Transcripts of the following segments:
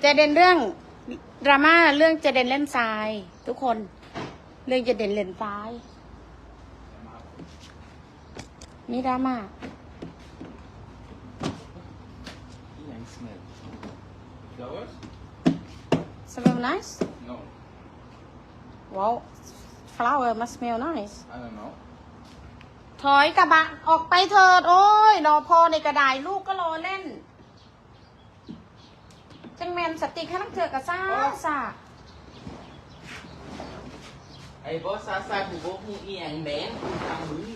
เจเดนเรื่องดราม่าเรื่องเจเดนเล่นทราย ทุกคน เรื่องเจเดนเล่นทราย มีดราม่ายัง smell flowers smell nice no wow flower must smell nice I don't know ถอยกระบะออกไปเถิด โอ้ยรอพอในกระดายลูกก็รอเล่น จังแมนสติกให้นักเถือกกระซ่าสาไอ้บอสซาซากูบอกมึงอีหยังแหมนกูทำมึง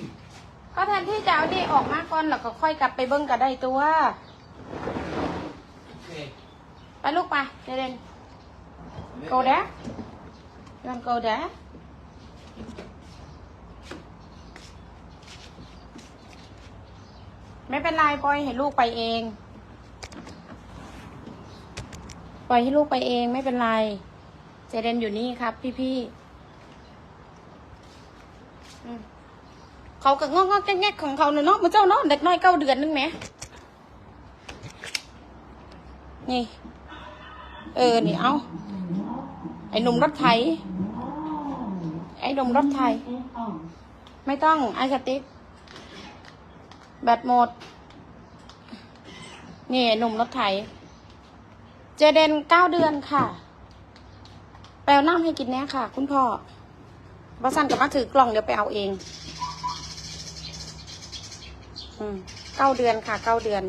ก็แทนที่จะเอานี่ออกมาก่อนแล้วก็ค่อยกลับไปเบิ้งก็ได้ตัว โอเคไปลูกไปเจเดน go there you want go there ไม่เป็นไรปล่อยให้ลูกไปเอง ป ล่อยให้ลูกไปเองไม่เป็นไร เจเดนอยู่นี่ครับ พี่ๆอืมเขาก็งอกงอกแงกๆของเขาเนอะเนาะมาเจ้าเนาะเด็กน้อยเก้าเดือนนึงแหมนี่ เออ นี่เอาไอ้หนุ่มรถไถไอ้หนุ่มรถไถไม่ต้องไอ้สติ๊กแบตหมด นี่ไอ้หนุ่มรถไถ เจเดนเก้าเดือนค่ะ แปลน้ำให้กินแน่ค่ะ คุณพ่อว่าสันกับมาถือกล่องเดี๋ยวไปเอาเอง อืมเก้าเดือนค่ะ เก้าเดือน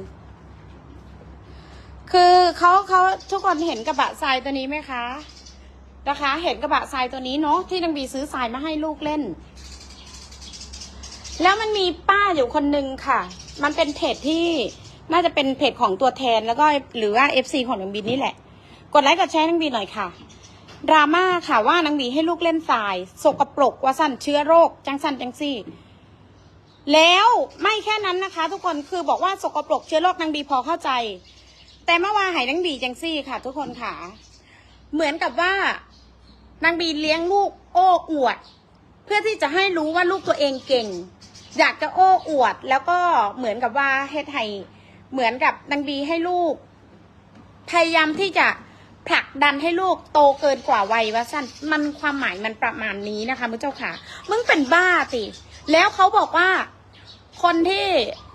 คือเขาเขาทุกคนเห็นกระบะทรายตัวนี้ไหมคะนะคะ เห็นกระบะทรายตัวนี้เนาะที่นางบีซื้อทรายมาให้ลูกเล่น แล้วมันมีป้าอยู่คนหนึ่งค่ะ มันเป็นเพจที่ น่าจะเป็นเพจของตัวแทนแล้วก็หรือว่าเอฟซีของนางบีนี่แหละ กดไลค์กดแชร์นางบีหน่อยค่ะดราม่าค่ะว่านางบีให้ลูกเล่นทรายสกปรกว่าสั่นเชื้อโรค จังสันจังซี่ แล้วไม่แค่นั้นนะคะ ทุกคนคือบอกว่าสกปรกเชื้อโรคนางบีพอเข้าใจ แต่เมื่อวานหายนางบีจังซี่ค่ะ ทุกคนค่ะ เหมือนกับว่านางบีเลี้ยงลูกโอ้อวด เพื่อที่จะให้รู้ว่าลูกตัวเองเก่ง อยากจะโอ้อวด แล้วก็เหมือนกับว่าเฮ็ดให้ เหมือนกับนางบีให้ลูก พยายามที่จะผลักดันให้ลูกโตเกินกว่าวัยวะสั้นมันความหมายมันประมาณนี้นะคะมุเจ้าค่ะ มึงเป็นบ้าติแล้วเขาบอกว่าคนที่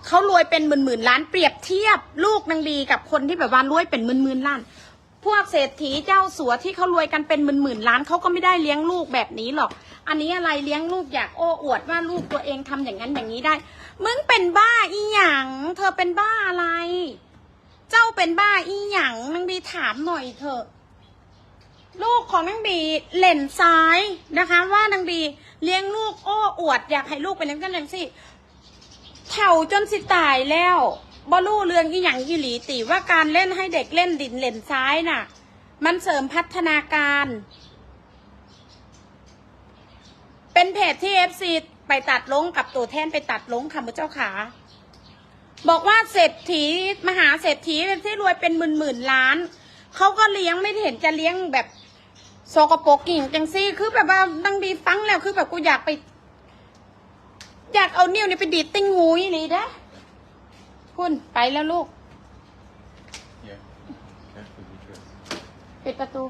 เขารวยเป็นหมื่นหมื่นล้านเปรียบเทียบ ลูกนางบีกับคนที่แบบว่ารวยเป็นหมื่นหมื่นล้าน พวกเศรษฐีเจ้าสัวที่เขารวยกันเป็นหมื่นหมื่นล้านเขาก็ไม่ได้เลี้ยงลูกแบบนี้หรอก อันนี้อะไรเลี้ยงลูกอยากโอ้อวดว่าลูกตัวเองทำอย่างนั้นอย่างนี้ได้ มึงเป็นบ้าอีหยังเธอเป็นบ้าอะไร เจ้าเป็นบ้าอีหยังนางบีถามหน่อยเถอะลูกของนางบีเล่นซ้ายนะคะ ว่านางบีเลี้ยงลูกโอ้อวด อยากให้ลูกเป็นอย่างนั้นอย่างสิเถ่าจนสิตายแล้ว บอลู่เรื่องอีหยังอีหลีติว่าการเล่นให้เด็กเล่นดินเล่นซ้ายน่ะ มันเสริมพัฒนาการ เป็นเพจที่เอฟซีไปตัดลงกับตัวแทนไปตัดลงค่ะมุเจ้าขา บอกว่าเศรษฐีมหาเศรษฐีที่รวยเป็นหมื่นหมื่นล้านเขาก็เลี้ยงไม่เห็นจะเลี้ยงแบบโซกโปกกิ่งจังซี่คือแบบว่าดังดีฟังแล้วคือแบบกูอยากไป อยากเอานิ้วนี่ไปดีดติ้งหูอีหลีนะ คุณไปแล้วลูก Yeah. Careful because ปิดประตู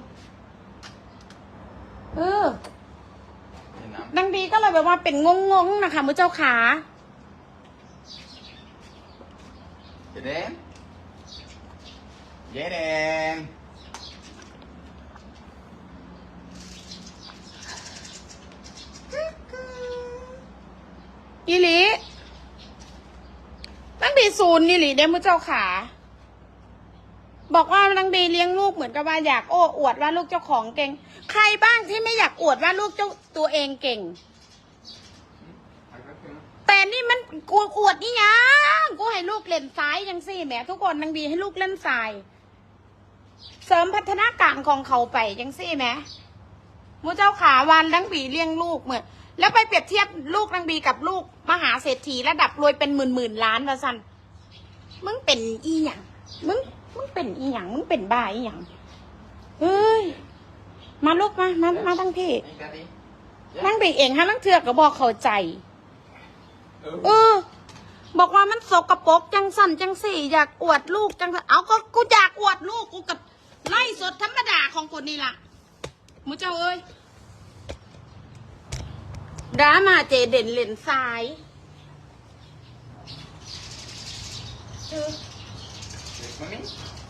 เออในน้ดังดีก็เลยแบบว่าเป็นงงๆนะคะมือเจ้าขาำเจเดนเจเดนอีหลี นังดีศูนย์อีหลีเด้มือเจ้าขา บอกว่านังดีเลี้ยงลูกเหมือนกับว่าอยากโอ้อวดว่าลูกเจ้าของเก่ง ใครบ้างที่ไม่อยากอวดว่าลูกเจ้าตัวเองเก่ง แต่นี่มันกูอวดนี่ยังกูให้ลูกเล่นซ้ายยังสิแหมทุกคนนางดีให้ลูกเล่นซ้ายเสริมพัฒนาการของเขาไปยังสิแหมมูเจ้าขาวันนังบีเลี้ยงลูกเหมือนแล้วไปเปรียบเทียบลูกนางบีกับลูกมหาเศรษฐีระดับรวยเป็นหมื่นหมื่นล้านวะสัน มึงเป็นอีหยังมึงมึงเป็นอีหยังมึงเป็นบ้าอีหยังเฮ้ยมาลูกมามามาทั้งพี่ไอ้กาดินั่งบีเองฮะนั่งเถือกก็บอกเข้าใจ เออเออบอกว่ามันสกปรกจังสันจังสี่ อยากอวดลูกจังสันเอาก็กูอยากอวดลูกกูกับไล่สดธรรมดาของคนนี่ล่ะมูเจ้าเอ้ยดรามาเจเด่นเลนซ้าย เ